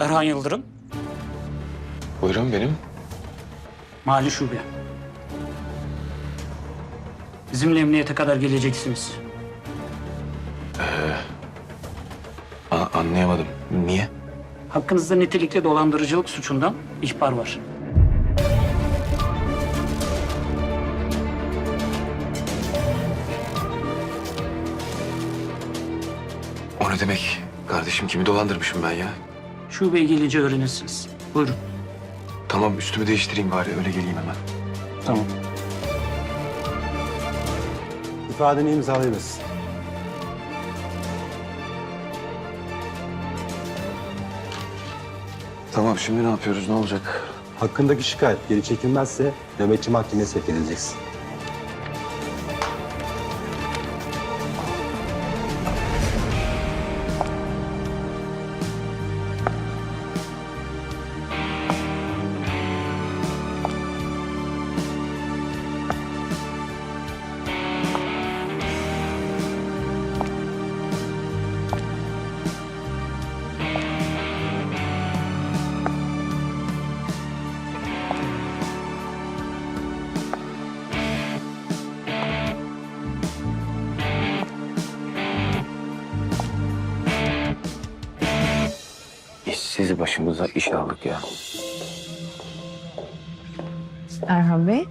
Erhan Yıldırım, Buyurun benim. Mali Şube. Bizimle emniyete kadar geleceksiniz. A- anlayamadım. Niye? Hakkınızda nitelikli dolandırıcılık suçundan ihbar var. O ne demek? Kardeşim kimi dolandırmışım ben ya? Şubeye gelince öğrenirsiniz. Buyurun. Tamam üstümü değiştireyim bari öyle geleyim hemen. Tamam. İfadeni imzalayınız. Tamam şimdi ne yapıyoruz ne olacak? Hakkındaki şikayet geri çekilmezse nöbetçi mahkemeye sevk edileceksin. İşsiz başımıza iş aldık ya. Erhan Bey.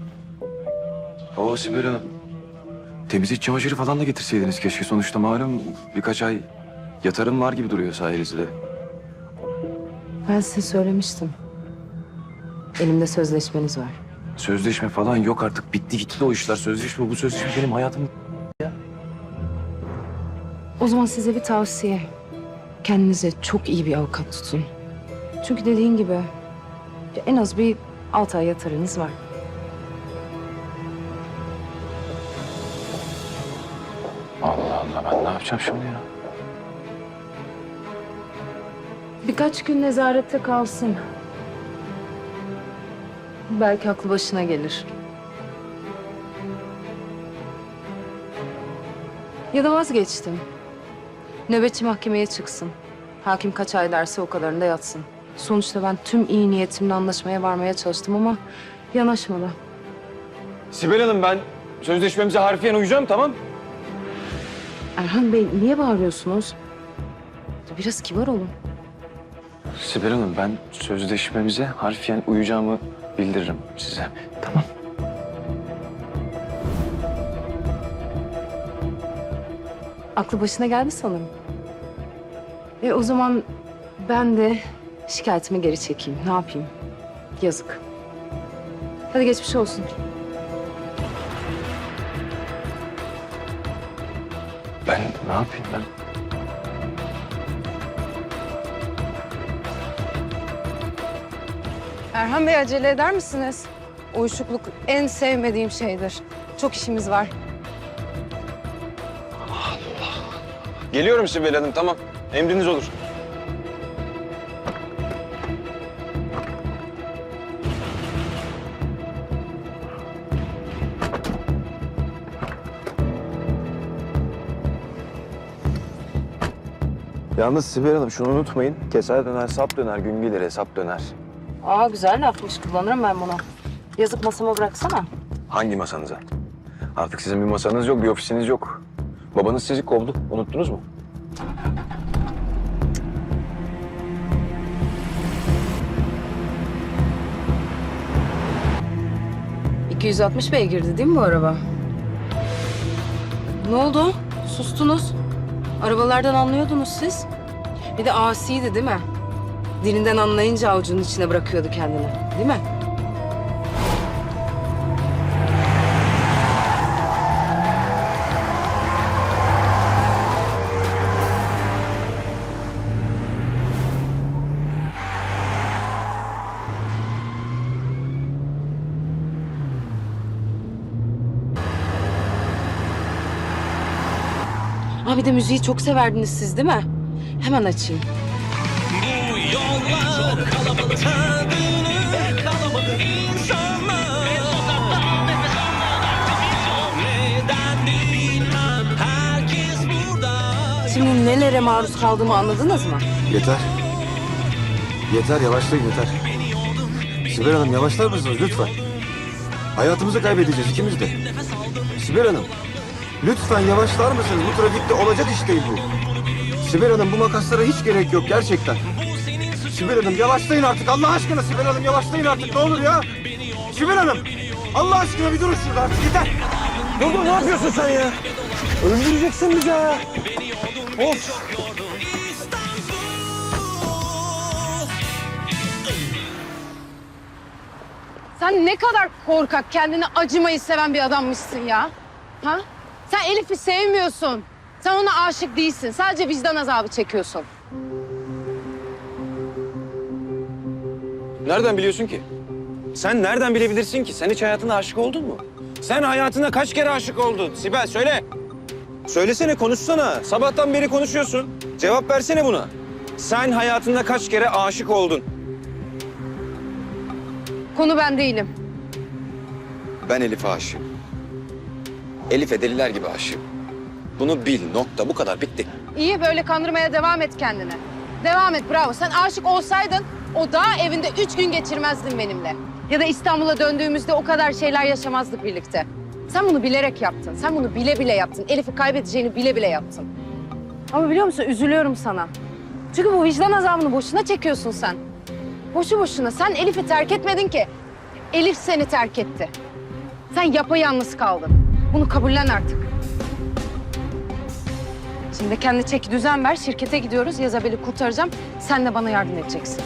Oo Sibel Hanım. Temizlik çamaşırı falan da getirseydiniz keşke. Sonuçta malum birkaç ay yatarım var gibi duruyor sayenizde. Ben size söylemiştim. Elimde sözleşmeniz var. Sözleşme falan yok artık. Bitti gitti de o işler. Sözleşme bu sözleşme benim hayatım. O zaman size bir tavsiye. Kendinize çok iyi bir avukat tutun. Çünkü dediğin gibi en az bir altı ay yatarınız var. Allah Allah ben ne yapacağım şimdi ya? Birkaç gün nezarette kalsın. Belki aklı başına gelir. Ya da vazgeçtim. Nöbetçi mahkemeye çıksın. Hakim kaç ay derse o kadarında yatsın. Sonuçta ben tüm iyi niyetimle anlaşmaya varmaya çalıştım ama yanaşmadı. Sibel Hanım ben sözleşmemize harfiyen uyacağım tamam. Erhan Bey niye bağırıyorsunuz? Biraz kibar olun. Sibel Hanım ben sözleşmemize harfiyen uyacağımı bildiririm size. Tamam. Aklı başına geldi sanırım. E o zaman ben de şikayetimi geri çekeyim. Ne yapayım? Yazık. Hadi geçmiş olsun. Ben ne yapayım ben? Erhan Bey acele eder misiniz? Uyuşukluk en sevmediğim şeydir. Çok işimiz var. Geliyorum Sibel Hanım tamam. Emriniz olur. Yalnız Sibel Hanım şunu unutmayın. Keser döner, sap döner, gün gelir hesap döner. Aa güzel lafmış. Kullanırım ben bunu. Yazıp masama bıraksana. Hangi masanıza? Artık sizin bir masanız yok, bir ofisiniz yok. Babanız sizi kovdu. Unuttunuz mu? 260 beygirdi değil mi bu araba? Ne oldu? Sustunuz. Arabalardan anlıyordunuz siz. Bir de asiydi değil mi? Dilinden anlayınca avucunun içine bırakıyordu kendini. Değil mi? Ha bir de müziği çok severdiniz siz değil mi? Hemen açayım. Bu yollar kalabalık Tadını kalabalık insanlar Şimdi nelere maruz kaldığımı anladınız mı? Yeter. Yeter yavaşlayın yeter. Sibel Hanım yavaşlar mısınız lütfen? Hayatımızı kaybedeceğiz ikimiz de. Sibel Hanım lütfen yavaşlar mısınız? Bu trafikte olacak iş değil bu. Sibel Hanım bu makaslara hiç gerek yok gerçekten. Sibel Hanım yavaşlayın artık Allah aşkına Sibel Hanım yavaşlayın artık ne olur ya. Sibel Hanım Allah aşkına bir durun şurada artık yeter. Dur ne yapıyorsun sen ya? Öldüreceksin bizi ha. Of. Sen ne kadar korkak, kendine acımayı seven bir adammışsın ya. Ha? Sen Elif'i sevmiyorsun. Sen ona aşık değilsin. Sadece vicdan azabı çekiyorsun. Nereden biliyorsun ki? Sen nereden bilebilirsin ki? Sen hiç hayatına aşık oldun mu? Sen hayatına kaç kere aşık oldun? Sibel söyle. Söylesene, konuşsana. Sabahtan beri konuşuyorsun. Cevap versene buna. Sen hayatında kaç kere aşık oldun? Konu ben değilim. Ben Elif'e aşığım. Elif'e deliler gibi aşığım. Bunu bil, nokta. Bu kadar, bitti. İyi böyle kandırmaya devam et kendine. Devam et bravo. Sen aşık olsaydın o dağ evinde üç gün geçirmezdin benimle. Ya da İstanbul'a döndüğümüzde o kadar şeyler yaşamazdık birlikte. Sen bunu bilerek yaptın. Sen bunu bile bile yaptın. Elif'i kaybedeceğini bile bile yaptın. Ama biliyor musun üzülüyorum sana. Çünkü bu vicdan azabını boşuna çekiyorsun sen. Boşu boşuna. Sen Elif'i terk etmedin ki. Elif seni terk etti. Sen yapayalnız kaldın. Bunu kabullen artık. Şimdi kendine çeki düzen ver. Şirkete gidiyoruz. Yazabel'i kurtaracağım. Sen de bana yardım edeceksin.